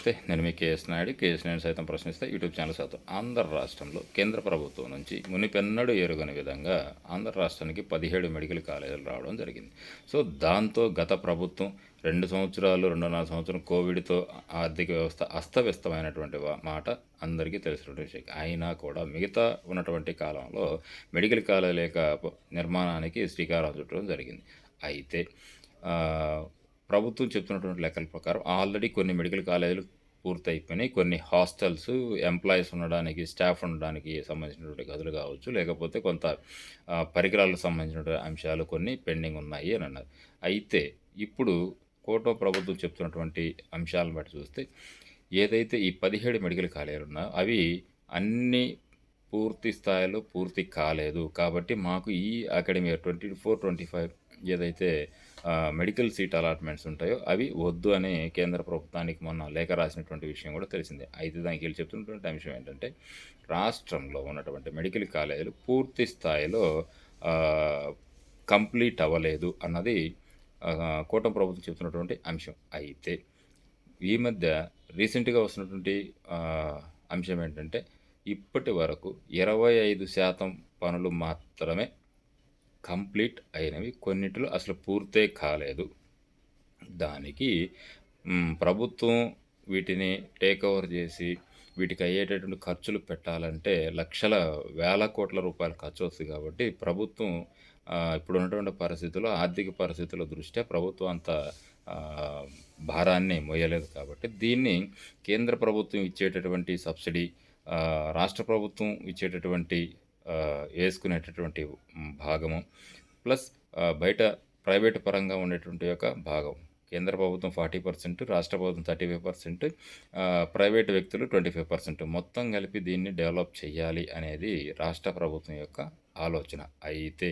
నమస్తే నేను మీ కేఎస్ నాయుడు. కేఎస్ నాయుడు సైతం ప్రశ్నిస్తే యూట్యూబ్ ఛానల్ సైతం ఆంధ్ర రాష్ట్రంలో కేంద్ర ప్రభుత్వం నుంచి మునిపెన్నడు ఎరుగని విధంగా ఆంధ్ర రాష్ట్రానికి పదిహేడు మెడికల్ కాలేజీలు రావడం జరిగింది. సో దాంతో గత ప్రభుత్వం రెండు సంవత్సరాలు రెండున్నర సంవత్సరం కోవిడ్తో ఆర్థిక వ్యవస్థ అస్తవ్యస్తమైనటువంటి మాట అందరికీ తెలిసినటువంటి విషయం. అయినా కూడా మిగతా ఉన్నటువంటి కాలంలో మెడికల్ కాలేజీల యొక్క నిర్మాణానికి శ్రీకారం చుట్టడం జరిగింది. అయితే ప్రభుత్వం చెప్తున్నటువంటి లెక్కల ప్రకారం ఆల్రెడీ కొన్ని మెడికల్ కాలేజీలు పూర్తయిపోయినాయి. కొన్ని హాస్టల్స్ ఎంప్లాయీస్ ఉండడానికి స్టాఫ్ ఉండడానికి సంబంధించినటువంటి గదులు కావచ్చు లేకపోతే కొంత పరికరాలకు సంబంధించినటువంటి అంశాలు కొన్ని పెండింగ్ ఉన్నాయి అని అన్నారు. అయితే ఇప్పుడు కోటో ప్రభుత్వం చెప్తున్నటువంటి అంశాలను బట్టి చూస్తే ఏదైతే ఈ పదిహేడు మెడికల్ కాలేజీలు ఉన్నాయో అవి అన్ని పూర్తి స్థాయిలో పూర్తి కాలేదు. కాబట్టి మాకు ఈ academy twenty four twenty five ఏదైతే మెడికల్ సీట్ అలాట్మెంట్స్ ఉంటాయో అవి వద్దు అని కేంద్ర ప్రభుత్వానికి మొన్న లేఖ రాసినటువంటి విషయం కూడా తెలిసిందే. అయితే దానికి వీళ్ళు చెప్తున్నటువంటి అంశం ఏంటంటే రాష్ట్రంలో ఉన్నటువంటి మెడికల్ కాలేజీలు పూర్తి స్థాయిలో కంప్లీట్ అవ్వలేదు అన్నది కూటమి ప్రభుత్వం చెప్తున్నటువంటి అంశం. అయితే ఈ మధ్య రీసెంట్గా వస్తున్నటువంటి అంశం ఏంటంటే ఇప్పటి వరకు ఇరవై ఐదు శాతం పనులు మాత్రమే కంప్లీట్ అయినవి. కొన్నిటిలో అసలు పూర్తే కాలేదు. దానికి ప్రభుత్వం వీటిని టేక్ ఓవర్ చేసి వీటికి అయ్యేటటువంటి ఖర్చులు పెట్టాలంటే లక్షల వేల కోట్ల రూపాయలు ఖర్చు వస్తుంది కాబట్టి ప్రభుత్వం ఇప్పుడు ఉన్నటువంటి పరిస్థితుల్లో ఆర్థిక పరిస్థితుల దృష్ట్యా ప్రభుత్వం అంత భారాన్ని మోయలేదు కాబట్టి దీన్ని కేంద్ర ప్రభుత్వం ఇచ్చేటటువంటి సబ్సిడీ రాష్ట్ర ప్రభుత్వం ఇచ్చేటటువంటి వేసుకునేటటువంటి భాగము ప్లస్ బయట ప్రైవేట్ పరంగా ఉండేటువంటి యొక్క భాగం. కేంద్ర ప్రభుత్వం ఫార్టీ పర్సెంట్ రాష్ట్ర ప్రభుత్వం థర్టీ ఫైవ్ పర్సెంట్ ప్రైవేట్ వ్యక్తులు ట్వంటీ ఫైవ్ పర్సెంట్. మొత్తం కలిపి దీన్ని డెవలప్ చేయాలి అనేది రాష్ట్ర ప్రభుత్వం యొక్క ఆలోచన. అయితే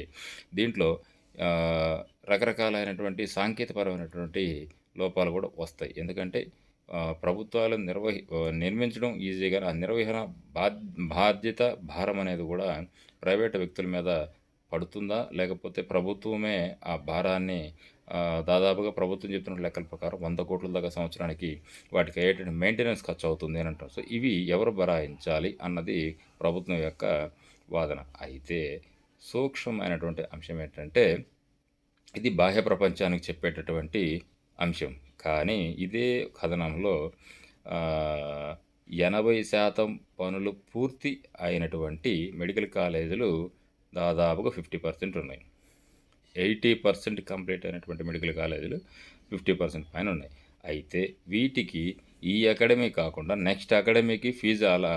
దీంట్లో రకరకాలైనటువంటి సాంకేతికపరమైనటువంటి లోపాలు కూడా వస్తాయి. ఎందుకంటే ప్రభుత్వాలు నిర్వహి నిర్మించడం ఈజీగా ఆ నిర్వహణ బాధ్ బాధ్యత భారం అనేది కూడా ప్రైవేట్ వ్యక్తుల మీద పడుతుందా? లేకపోతే ప్రభుత్వమే ఆ భారాన్ని దాదాపుగా ప్రభుత్వం చెప్తున్న లెక్కల ప్రకారం వంద కోట్ల దాకా సంవత్సరానికి వాటికి అయ్యేటువంటి మెయింటెనెన్స్ ఖర్చు అవుతుంది అని అంటారు. సో ఇవి ఎవరు భరాయించాలి అన్నది ప్రభుత్వం యొక్క వాదన. అయితే సూక్ష్మమైనటువంటి అంశం ఏంటంటే ఇది బాహ్య ప్రపంచానికి చెప్పేటటువంటి అంశం. కానీ ఇదే కథనంలో ఎనభై శాతం పనులు పూర్తి అయినటువంటి మెడికల్ కాలేజీలు దాదాపుగా ఫిఫ్టీ పర్సెంట్ ఉన్నాయి. ఎయిటీ పర్సెంట్ కంప్లీట్ అయినటువంటి మెడికల్ కాలేజీలు ఫిఫ్టీ పర్సెంట్ పైన ఉన్నాయి. అయితే వీటికి ఈ అకాడమీ కాకుండా నెక్స్ట్ అకాడమీకి ఫీజు అలా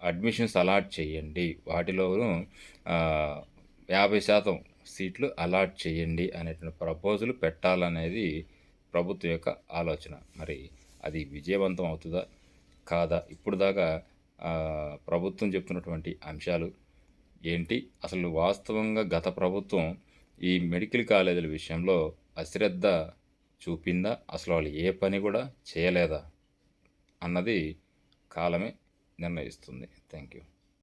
అడ్మిషన్స్ అలాట్ చేయండి. వాటిలోనూ యాభై శాతం సీట్లు అలాట్ చేయండి అనేటువంటి ప్రపోజల్ పెట్టాలనేది ప్రభుత్వం యొక్క ఆలోచన. మరి అది విజయవంతం అవుతుందా? కాదా? ఇప్పుడు దాకా ప్రభుత్వం చెప్తున్నటువంటి అంశాలు ఏంటి? అసలు వాస్తవంగా గత ప్రభుత్వం ఈ మెడికల్ కాలేజీల విషయంలో అశ్రద్ధ చూపిందా? అసలు వాళ్ళు ఏ పని కూడా చేయలేదా? అన్నది కాలమే నిర్ణయిస్తుంది. Thank you